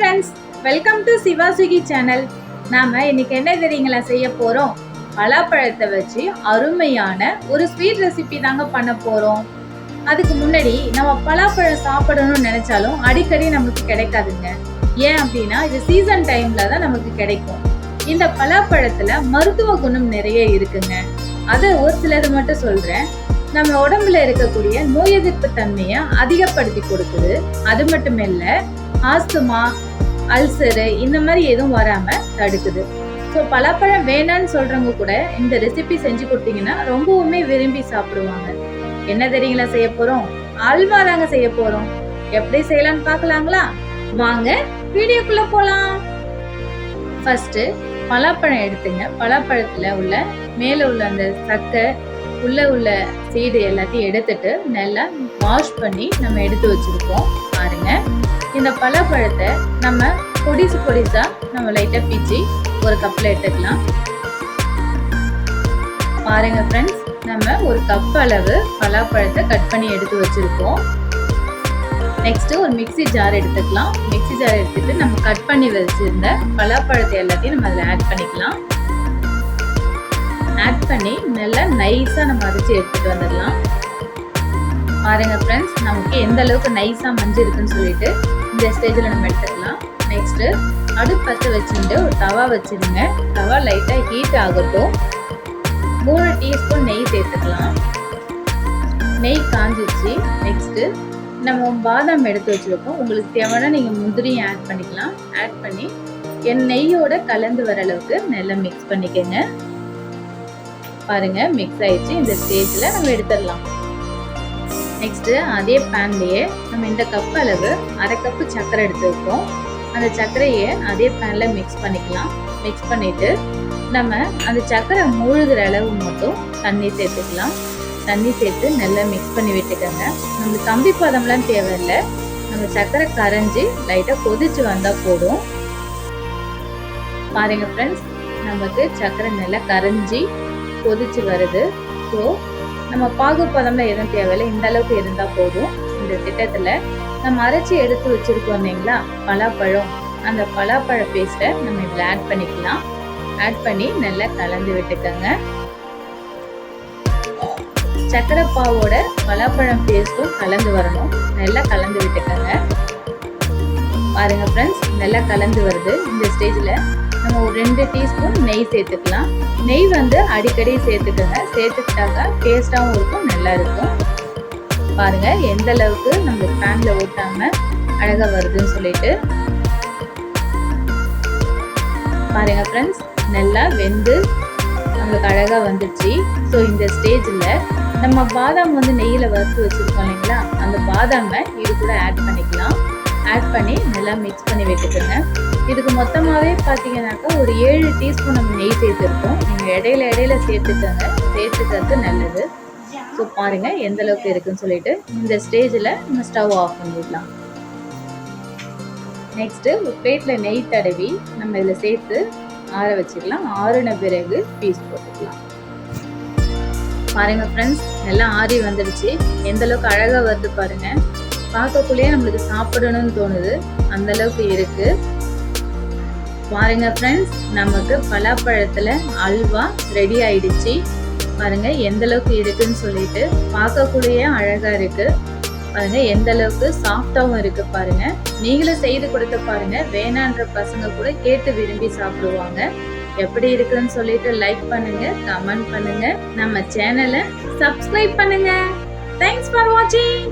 Friends welcome to Siva Suki channel நாம இன்னைக்கு என்ன தெரியுங்களா செய்ய போகிறோம் பலாப்பழத்தை வச்சு அருமையான ஒரு ஸ்வீட் ரெசிபி தாங்க பண்ண போகிறோம் அதுக்கு முன்னாடி நம்ம பலாப்பழம் சாப்பிடணும்னு நினச்சாலும் அடிக்கடி நமக்கு கிடைக்காதுங்க. ஏன் அப்படின்னா இது சீசன் டைமில் தான் நமக்கு கிடைக்கும். இந்த பலாப்பழத்தில் மருத்துவ குணம் நிறைய இருக்குங்க. அதை ஒரு சிலது மட்டும் சொல்கிறேன் நம்ம உடம்புல இருக்கக்கூடிய நோய் எதிர்ப்பு தன்மையை அதிகப்படுத்தி கொடுக்குது. அது மட்டும் இல்லை ஆஸ்துமா அல்சரு இந்த மாதிரி எதுவும் வராம தடுக்குது. ஸோ பலாப்பழம் வேணான்னு சொல்றவங்க கூட இந்த ரெசிபி செஞ்சு கொடுத்தீங்கன்னா ரொம்பவுமே விரும்பி சாப்பிடுவாங்க. என்ன தெரியுங்களா செய்ய போறோம்? அல்வா தாங்க செய்ய போறோம். எப்படி செய்யலாம்னு பார்க்கலாங்களா? வாங்க வீடியோக்குள்ள போலாம். ஃபர்ஸ்ட் பலாப்பழம் எடுத்துங்க. பலாப்பழத்துல உள்ள மேல உள்ள அந்த சக்கை உள்ள உள்ள சீடு எல்லாத்தையும் எடுத்துட்டு நல்லா வாஷ் பண்ணி நம்ம எடுத்து வச்சிருக்கோம் பாருங்க. இந்த பலாப்பழத்தை நம்ம பொடிசு பொடிசா நம்ம லைட்டா பிச்சு ஒரு கப்ல எடுத்துக்கலாம். பாருங்க ஃப்ரெண்ட்ஸ் நம்ம ஒரு கப் அளவு பலாப்பழத்தை கட் பண்ணி எடுத்து வச்சிருக்கோம். நெக்ஸ்ட் ஒரு மிக்ஸி ஜார் எடுத்துக்கலாம். மிக்ஸி ஜார் எடுத்துட்டு நம்ம கட் பண்ணி வச்சிருந்த பலாப்பழத்தை எல்லாத்தையும் நம்ம அதில் ஆட் பண்ணிக்கலாம். ஆட் பண்ணி நல்லா நைஸாக நம்ம அரைச்சி எடுத்துட்டு வந்துடலாம். பாருங்க ஃப்ரெண்ட்ஸ் நமக்கு எந்த அளவுக்கு நைஸாக மஞ்சள் இருக்குன்னு சொல்லிட்டு இந்த ஸ்டேஜில் நம்ம எடுத்துக்கலாம். நெக்ஸ்ட்டு அடுப்பு பற்ற வச்சுட்டு ஒரு தவா வச்சுருங்க தவா லைட்டாக ஹீட் ஆகட்டும். மூணு டீஸ்பூன் நெய் சேர்த்துக்கலாம். நெய் காஞ்சிச்சு. நெக்ஸ்ட்டு நம்ம பாதாம் எடுத்து வச்சுருக்கோம். உங்களுக்கு தேவைன்னா நீங்கள் முந்திரியும் ஆட் பண்ணிக்கலாம். ஆட் பண்ணி என் நெய்யோட கலந்து வர அளவுக்கு நல்லா மிக்ஸ் பண்ணிக்கோங்க. பாருங்கள் மிக்ஸ் ஆயிடுச்சு. இந்த ஸ்டேஜில் நம்ம எடுத்துடலாம். நெக்ஸ்ட்டு அதே பேன்லேயே நம்ம இந்த கப் அளவு அரை கப்பு சர்க்கரை எடுத்துருக்கோம். அந்த சர்க்கரையை அதே பேனில் மிக்ஸ் பண்ணிக்கலாம். மிக்ஸ் பண்ணிவிட்டு நம்ம அந்த சர்க்கரை மூழ்கிற அளவு மட்டும் தண்ணி சேர்த்துக்கலாம். தண்ணி சேர்த்து நல்லா மிக்ஸ் பண்ணி விட்டுக்கோங்க. நம்மளுக்கு கம்பி பதம்லாம் தேவையில்லை. நம்ம சர்க்கரை கரைஞ்சி லைட்டாக கொதிச்சு வந்தால் போதும். பாருங்கள் ஃப்ரெண்ட்ஸ் நமக்கு சர்க்கரை நல்லா கரைஞ்சி கொதிச்சு வருது. ஸோ நம்ம பாகு எதுவும் தேவையில்லை. இந்த அளவுக்கு இருந்தால் போதும். இந்த திட்டத்தில் நம்ம அரைச்சி எடுத்து வச்சிருக்கோம் இல்லைங்களா? பலாப்பழம். அந்த பலாப்பழ பேஸ்ட்டை நம்ம இதில் ஆட் பண்ணிக்கலாம். ஆட் பண்ணி நல்லா கலந்து விட்டுக்கோங்க. சக்கரை பாவோட பலாப்பழம் பேஸ்ட்டும் கலந்து வரணும். நல்லா கலந்து விட்டுக்கோங்க. பாருங்க ஃப்ரெண்ட்ஸ் நல்லா கலந்து வருது. இந்த ஸ்டேஜில் நம்ம ஒரு ரெண்டு டீஸ்பூன் நெய் சேர்த்துக்கலாம். நெய் வந்து அடிக்கடி சேர்த்துக்கோங்க. சேர்த்துக்கிட்டாக்கா டேஸ்ட்டாகவும் இருக்கும் நல்லா இருக்கும். பாருங்க எந்த அளவுக்கு நம்ம பேன்ல ஊட்டாமல் அழகாக வருதுன்னு சொல்லிட்டு. பாருங்கள் ஃப்ரெண்ட்ஸ் நல்லா வெந்து நம்மளுக்கு அழகாக வந்துடுச்சு ஸோ இந்த ஸ்டேஜில் நம்ம பாதாம் வந்து நெய்யில் வறுத்து வச்சுருக்கோம் இல்லைங்களா? அந்த பாதாமை இது கூட ஆட் பண்ணிக்கலாம். ஆட் பண்ணி நல்லா மிக்ஸ் பண்ணி வச்சுக்கோங்க இதுக்கு மொத்தமாகவே பார்த்தீங்கன்னாக்கா ஒரு ஏழு டீஸ்பூன் நம்ம நெய் சேர்த்துருக்கோம். நீங்கள் இடையில இடையில சேர்த்துக்கோங்க. சேர்த்துக்கிறது நல்லது. ஸோ பாருங்கள் எந்த அளவுக்கு இருக்குன்னு சொல்லிட்டு இந்த ஸ்டேஜில் நம்ம ஸ்டவ் ஆஃப் பண்ணிடலாம். நெக்ஸ்ட்டு ஒரு பிளேட்டில் நெய் தடவி நம்ம இதில் சேர்த்து ஆற வச்சுக்கலாம் ஆறின பிறகு பீஸ் போட்டுக்கலாம். பாருங்க ஃப்ரெண்ட்ஸ் நல்லா ஆறி வந்துடுச்சு. எந்த அளவுக்கு அழகாக வருது பாருங்க. பார்க்கக்குள்ளேயே நம்மளுக்கு சாப்பிடணும்னு தோணுது. அந்த அளவுக்கு இருக்கு. பாருங்க ஃப்ரெண்ட்ஸ் நமக்கு பலாப்பழத்தில் அல்வா ரெடி ஆயிடுச்சு. பாருங்க எந்த அளவுக்கு இருக்குன்னு சொல்லிட்டு பார்க்கக்குள்ளேயே அழகா இருக்கு. பாருங்க எந்த அளவுக்கு சாஃப்டாகவும் இருக்கு பாருங்க. நீங்களும் செய்து கொடுத்து பாருங்க. வேணான்ற பசங்க கூட கேட்டு விரும்பி சாப்பிடுவாங்க. எப்படி இருக்குன்னு சொல்லிட்டு லைக் பண்ணுங்க கமெண்ட் பண்ணுங்க. நம்ம சேனலை சப்ஸ்கிரைப் பண்ணுங்க. தேங்க்ஸ் ஃபார் வாட்சிங்